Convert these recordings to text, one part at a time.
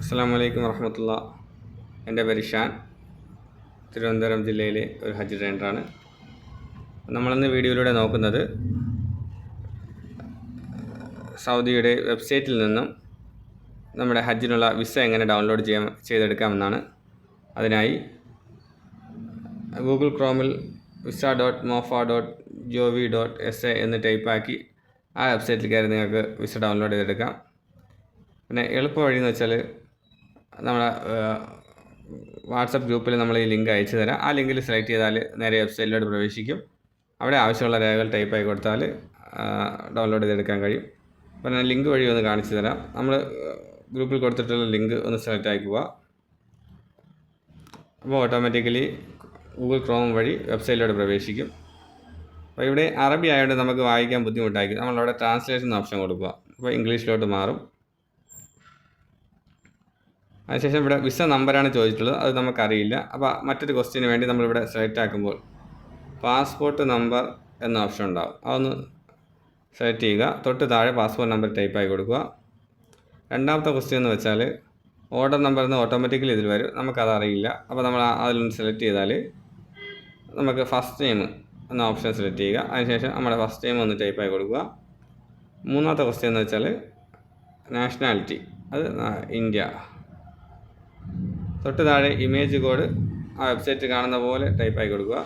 അസ്സാം വലൈക്കും വർഹമത്തുള്ള എന്റെ പേര് ഷാൻ തിരുവനന്തപുരം ജില്ലയിലെ ഒരു ഹജ്ജ് ട്രെയിനറാണ്. നമ്മളിന്ന് വീഡിയോയിലൂടെ നോക്കുന്നത് സൗദിയുടെ വെബ്സൈറ്റിൽ നിന്നും നമ്മുടെ ഹജ്ജിനുള്ള വിസ എങ്ങനെ ഡൗൺലോഡ് ചെയ്യാൻ ചെയ്തെടുക്കാമെന്നാണ്. അതിനായി Google ക്രോമിൽ visa dot mofa dot gov dot S A എന്ന് ടൈപ്പാക്കി ആ വെബ്സൈറ്റിൽ കയറി നിങ്ങൾക്ക് വിസ ഡൗൺലോഡ് ചെയ്തെടുക്കാം. പിന്നെ എളുപ്പ വഴി എന്ന് വെച്ചാൽ നമ്മുടെ വാട്സപ്പ് ഗ്രൂപ്പിൽ നമ്മൾ ഈ ലിങ്ക് അയച്ചു തരാം. ആ ലിങ്കിൽ സെലക്ട് ചെയ്താൽ നേരെ വെബ്സൈറ്റിലോട്ട് പ്രവേശിക്കും. അവിടെ ആവശ്യമുള്ള രേഖകൾ ടൈപ്പ് ആയി കൊടുത്താൽ ഡൗൺലോഡ് ചെയ്തെടുക്കാൻ കഴിയും. അപ്പോൾ ഞാൻ ലിങ്ക് വഴി ഒന്ന് കാണിച്ചു തരാം. നമ്മൾ ഗ്രൂപ്പിൽ കൊടുത്തിട്ടുള്ള ലിങ്ക് ഒന്ന് സെലക്ട് ആക്കുക അപ്പോൾ ഓട്ടോമാറ്റിക്കലി ഗൂഗിൾ ക്രോം വഴി വെബ്സൈറ്റിലോട്ട് പ്രവേശിക്കും. അപ്പോൾ ഇവിടെ അറബി ആയതുകൊണ്ട് നമുക്ക് വായിക്കാൻ ബുദ്ധിമുട്ടായിരിക്കും. നമ്മളവിടെ ട്രാൻസ്ലേഷൻ ഓപ്ഷൻ കൊടുക്കുക. അപ്പോൾ ഇംഗ്ലീഷിലോട്ട് മാറും. അതിനുശേഷം ഇവിടെ വിസ നമ്പറാണ് ചോദിച്ചിട്ടുള്ളത്. അത് നമുക്കറിയില്ല. അപ്പോൾ മറ്റൊരു ക്വസ്റ്റ്യന് വേണ്ടി നമ്മളിവിടെ സെലക്ട് ആക്കുമ്പോൾ പാസ്പോർട്ട് നമ്പർ എന്ന ഓപ്ഷൻ ഉണ്ടാവും. അതൊന്ന് സെലക്ട് ചെയ്യുക. തൊട്ട് താഴെ പാസ്പോർട്ട് നമ്പർ ടൈപ്പ് ആയി കൊടുക്കുക. രണ്ടാമത്തെ ക്വസ്റ്റ്യൻ എന്ന് വെച്ചാൽ ഓർഡർ നമ്പർ എന്ന് ഓട്ടോമാറ്റിക്കലി ഇതിൽ വരും. നമുക്കത് അറിയില്ല അപ്പോൾ നമ്മൾ അതിലൊന്ന് സെലക്ട് ചെയ്താൽ നമുക്ക് ഫസ്റ്റ് നെയിം എന്ന ഓപ്ഷൻ സെലക്ട് ചെയ്യുക. അതിനുശേഷം നമ്മുടെ ഫസ്റ്റ് നെയിം ഒന്ന് ടൈപ്പ് ആയി കൊടുക്കുക. മൂന്നാമത്തെ ക്വസ്റ്റ്യൻ എന്ന് വെച്ചാൽ നാഷണാലിറ്റി അത് ഇന്ത്യ. തൊട്ട് താഴെ ഇമേജ് കോഡ് ആ വെബ്സൈറ്റ് കാണുന്ന പോലെ ടൈപ്പ് ആയി കൊടുക്കുക.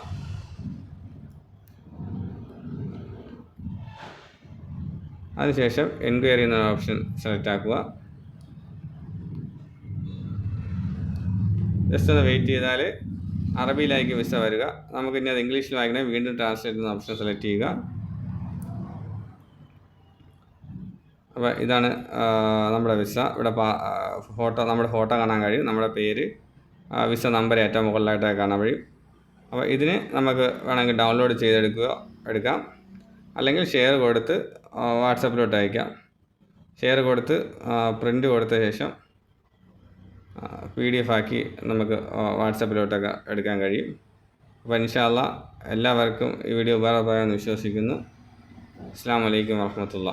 അതിനുശേഷം എൻക്വയറി എന്ന ഓപ്ഷൻ സെലക്ട് ആക്കുക. ജസ്റ്റ് ഒന്ന് വെയിറ്റ് ചെയ്താൽ അറബിയിലായിരിക്കും വിസ വരിക. നമുക്കിനി അത് ഇംഗ്ലീഷിൽ വായിക്കണേ വീണ്ടും ട്രാൻസ്ലേറ്റ് എന്ന ഓപ്ഷൻ സെലക്ട് ചെയ്യുക. അപ്പോൾ ഇതാണ് നമ്മുടെ വിസ. ഇവിടെ ഫോട്ടോ നമ്മുടെ ഫോട്ടോ കാണാൻ കഴിയും. നമ്മുടെ പേര് വിസ നമ്പർ ഏറ്റവും മുകളിലായിട്ട് കാണാൻ കഴിയും. അപ്പോൾ ഇതിന് നമുക്ക് വേണമെങ്കിൽ ഡൗൺലോഡ് ചെയ്തെടുക്കുക എടുക്കാം. അല്ലെങ്കിൽ ഷെയർ കൊടുത്ത് വാട്സപ്പിലോട്ട് അയക്കാം. ഷെയർ കൊടുത്ത് പ്രിന്റ് കൊടുത്ത ശേഷം പി ഡി എഫ് ആക്കി നമുക്ക് വാട്സപ്പിലോട്ടൊക്കെ എടുക്കാൻ കഴിയും. അപ്പോൾ ഇൻഷാല്ല എല്ലാവർക്കും ഈ വീഡിയോ ഉപകാരപ്രദമായെന്ന് വിശ്വസിക്കുന്നു. അസ്സാം വലൈക്കും വർഹമത്തുള്ള